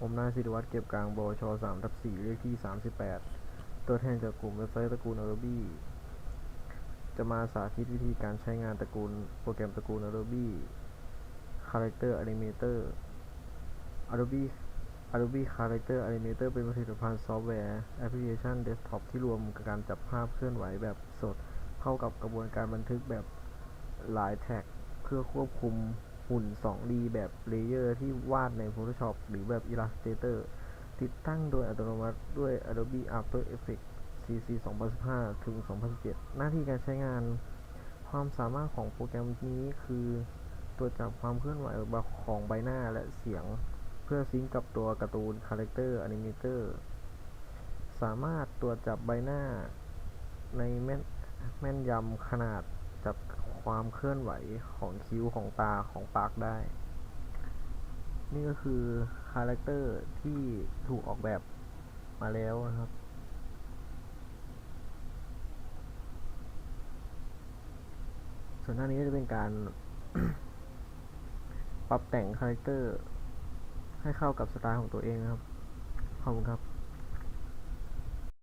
ผมนายสิริวัตรเก็บกลางบช3ทับ4เลขที่38ตัวแทนจากกลุ่มเว็บไซต์ตระกูล Adobe จะมาสาธิตวิธีการใช้งานตระกูลโปรแกรมตระกูล Adobe Character Animator Adobe Adobe Character Animator เป็นผลิตภัณฑ์ซอฟต์แวร์แอปพลิเคชันเดสก์ท็อปที่รวมการจับภาพเคลื่อนไหวแบบสด เข้ากับกระบวนการบันทึกแบบหลายแท็ก เพื่อควบคุม หุ่น 2D แบบเลเยอร์ที่วาดใน Photoshop หรือแบบ Illustrator ติดตั้งโดยอัตโนมัติด้วย Adobe After Effects CC 2015 ถึง 2017 หน้าที่การใช้งาน ความสามารถของโปรแกรมนี้คือตรวจจับความเคลื่อนไหวของใบหน้าและเสียง เพื่อซิงกับตัวการ์ตูน Character Animator สามารถตรวจจับใบหน้าในแม่นแม่นยำขนาดจับ ความเคลื่อนไหวของคิ้วของตาของปากได้ นี่ก็คือคาแรคเตอร์ที่ถูกออกแบบมาแล้วนะครับ ส่วนหน้านี้ก็จะเป็นการ ปรับแต่งคาแรคเตอร์ให้เข้ากับสไตล์ของตัวเองนะครับ ขอบคุณครับ